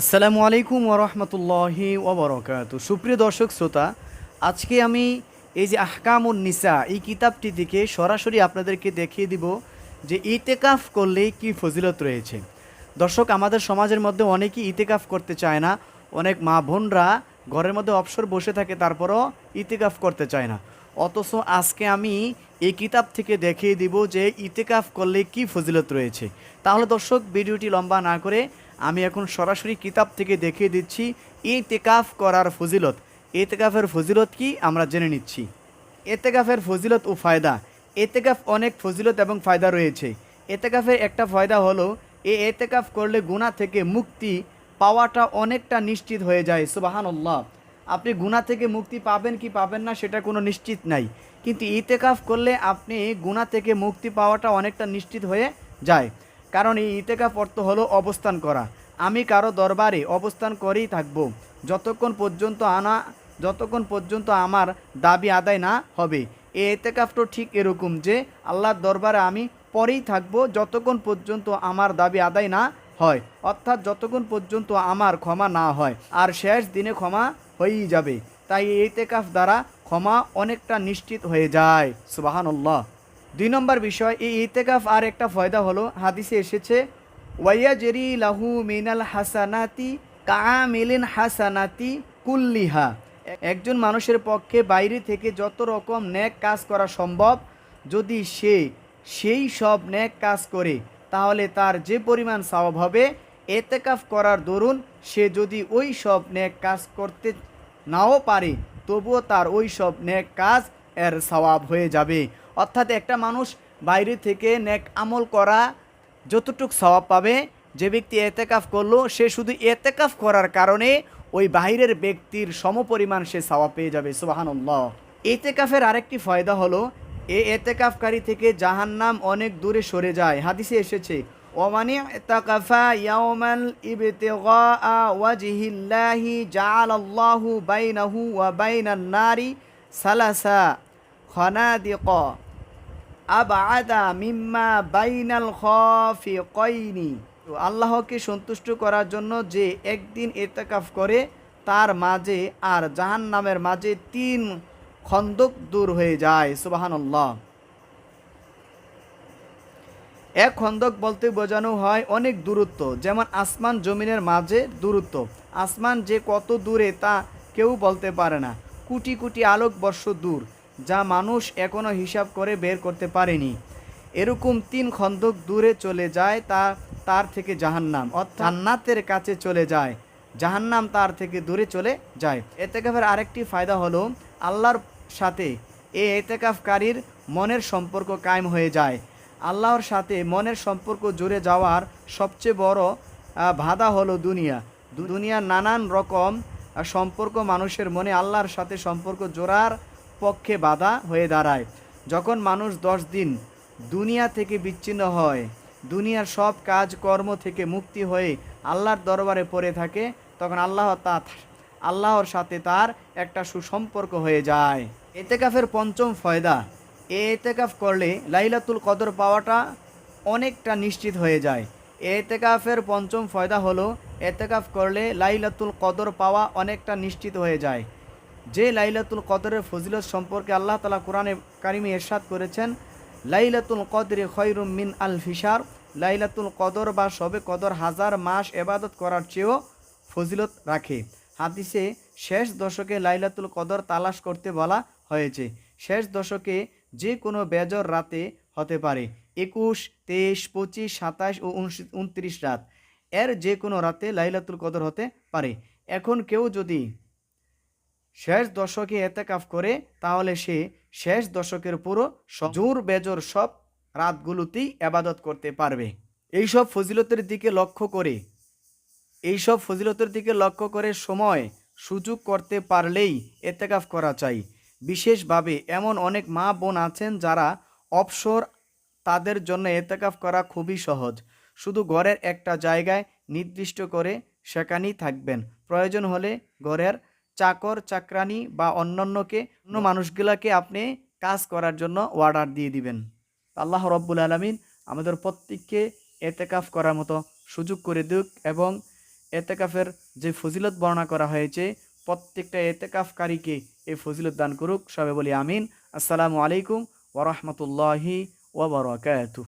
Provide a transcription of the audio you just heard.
আসসালামু আলাইকুম ওরহমতুল্লাহি ওবরকাত সুপ্রিয় দর্শক, শ্রোতা, আজকে আমি এই যে আহকামুন নিসা, এই কিতাবটি থেকে সরাসরি আপনাদেরকে দেখিয়ে দিব যে ইতেকাফ করলে কি ফজিলত রয়েছে। দর্শক, আমাদের সমাজের মধ্যে অনেকেই ইতেকাফ করতে চায় না। অনেক মা বোনরা ঘরের মধ্যে অবসর বসে থাকে, তারপরও ইতেকাফ করতে চায় না। অথচ আজকে আমি এই কিতাব থেকে দেখিয়ে দিব যে ইতেকাফ করলে কি ফজিলত রয়েছে। তাহলে দর্শক, ভিডিওটি লম্বা না করে আমি এখন সরাসরি কিতাব থেকে দেখিয়ে দিচ্ছি ইতেকাফ করার ফজিলত। এতেকাফের ফজিলত কি? আমরা জেনে নিচ্ছি। এতেকাফের ফজিলত ও ফায়দা। এতেকাফ অনেক ফজিলত এবং ফায়দা রয়েছে। এতেকাফের একটা ফায়দা হলো, এই এতেকাফ করলে গুণা থেকে মুক্তি পাওয়াটা অনেকটা নিশ্চিত হয়ে যায়, সুবাহানল্লাহ। আপনি গুণা থেকে মুক্তি পাবেন কি পাবেন না সেটা কোনো নিশ্চিত নাই। কিন্তু ইতেকাফ করলে আপনি গুণা থেকে মুক্তি পাওয়াটা অনেকটা নিশ্চিত হয়ে যায়। কারণ এই ইতেকাফ অর্থ হলো অবস্থান করা। আমি কারও দরবারে অবস্থান করেই থাকব। যতক্ষণ পর্যন্ত আনা, যতক্ষণ পর্যন্ত আমার দাবি আদায় না হবে। এই এতেকাফটা ঠিক এরকম যে, আল্লাহর দরবারে আমি পরেই থাকব যতক্ষণ পর্যন্ত আমার দাবি আদায় না হয়। অর্থাৎ যতক্ষণ পর্যন্ত আমার ক্ষমা না হয়, আর শেষ দিনে ক্ষমা হয়েই যাবে। তাই এই এতেকাফ দ্বারা ক্ষমা অনেকটা নিশ্চিত হয়ে যায়। সুবাহানল্লাহ। দুই নম্বর বিষয়, এই ইতেকাফ আর একটা ফয়দা হলো, হাদিসে এসেছে ওয়াইয়া জেরি লাহু মিনাল হাসানাতি কামিলিন হাসানাতি কুল্লিহা। একজন মানুষের পক্ষে বাইরে থেকে যত রকম ন্যাক কাজ করা সম্ভব, যদি সে সেই সব ন্যাক কাজ করে, তাহলে তার যে পরিমাণ স্বভাব হবে এতেকাফ করার দরুন সে যদি ওই সব ন্যাক কাজ করতে নাও পারে, তবুও তার ওই সব ন্যাক কাজ এর সওয়াব হয়ে যাবে। অর্থাৎ একটা মানুষ বাইরে থেকে নেক আমল করা যতটুক সওয়াব পাবে, যে ব্যক্তি এতেকাফ করল, সে শুধু এতেকাফ করার কারণে ওই বাহিরের ব্যক্তির সমপরিমাণ সে সওয়াব পেয়ে যাবে। সুবাহানুল্লাহ। এতেকাফের আরেকটি ফয়দা হলো, এ এতেকাফকারী থেকে জাহান্নাম অনেক দূরে সরে যায়। হাদিসে এসেছে, ওমানি তাকাফা বাইনাহু ওয়া বাইনান নারি সালাসা খনাদিক। আবাদা মিম্মা বাইনাল খফিকাইনি। তো আল্লাহকে সন্তুষ্ট করার জন্য যে একদিন এতেকাফ করে, তার মাঝে আর জাহান্নামের মাঝে তিন খন্দক দূর হয়ে যায়। সুবাহানল্লাহ। এক খন্দক বলতে বোঝানো হয় অনেক দূরত্ব, যেমন আসমান জমিনের মাঝে দূরত্ব। আসমান যে কত দূরে তা কেউ বলতে পারে না। কোটি কোটি আলোকবর্ষ দূর। যা মানুষ এখনও হিসাব করে বের করতে পারেনি। এরকম তিন খন্দক দূরে চলে যায় তা, তার থেকে জাহান্নাম। অর্থাৎ জান্নাতের কাছে চলে যায়। জাহান্নাম তার থেকে দূরে চলে যায়। এতেকাফের আরেকটি ফায়দা হলো, আল্লাহর সাথে এ এতেকাফকারীর মনের সম্পর্ক কায়েম হয়ে যায়। আল্লাহর সাথে মনের সম্পর্ক জুড়ে যাওয়ার সবচেয়ে বড় বাধা হলো দুনিয়া। দুনিয়ার নানান রকম সম্পর্ক মানুষের মনে আল্লাহর সাথে সম্পর্ক জোড়ার পক্ষে বাধা হয়ে দাঁড়ায়। যখন মানুষ দশ দিন দুনিয়া থেকে বিচ্ছিন্ন হয়, দুনিয়ার সব কাজ কর্ম থেকে মুক্তি হয়ে আল্লাহর দরবারে পড়ে থাকে, তখন আল্লাহ তা আল্লাহর সাথে তার একটা সুসম্পর্ক হয়ে যায়। এতেকাফের পঞ্চম ফয়দা, এ এতেকাফ করলে লাইলাতুল কদর পাওয়াটা অনেকটা নিশ্চিত হয়ে যায়। এতেকাফের পঞ্চম ফয়দা হলো, এতেকাফ করলে লাইলাতুল কদর পাওয়া অনেকটা নিশ্চিত হয়ে যায়। যে লাইলাতুল কদরের ফজিলত সম্পর্কে আল্লাহ তালা কোরআনে কারিমে এরশাদ করেছেন, লাইলাতুল কদরে খৈরুম মিন আল ফিসার লাইলাতুল কদর বা সবে কদর হাজার মাস এবাদত করার চেয়েও ফজিলত রাখে। হাদিসে শেষ দশকে লাইলাতুল কদর তালাশ করতে বলা হয়েছে। শেষ দশকে যে কোনো বেজর রাতে হতে পারে, একুশ, তেইশ, পঁচিশ, সাতাশ ও উনত্রিশ রাত। এর যে কোনো রাতে লাইলাতুল কদর হতে পারে। এখন কেউ যদি শেষ দশকে এতেকাফ করে, তাহলে সে শেষ দশকের পুরো জোর বেজর সব রাতগুলোতেই আবাদত করতে পারবে। এই সব ফজিলতের দিকে লক্ষ্য করে, এই সব ফজিলতের দিকে লক্ষ্য করে সময় সুযোগ করতে পারলেই এতেকাফ করা চাই। বিশেষভাবে এমন অনেক মা বোন আছেন যারা অবসর তাদের জন্য এতেকাফ করা খুবই সহজ। শুধু ঘরের একটা জায়গায় নির্দিষ্ট করে সেখানেই থাকবেন। প্রয়োজন হলে ঘরের চাকর চাকরানি বা অন্যান্যকে, অন্য মানুষগুলাকে আপনি কাজ করার জন্য অর্ডার দিয়ে দিবেন। আল্লাহ রব্বুল আলমিন আমাদের প্রত্যেককে এতেকাফ করার মতো সুযোগ করে দিক এবং এতেকাফের যে ফজিলত বর্ণনা করা হয়েছে, প্রত্যেকটা এতেকাফকারীকে এই ফজিলত দান করুক। সবে বলি আমিন। আসসালামু আলাইকুম ওরহমতুল্লাহি ওবরাকাতু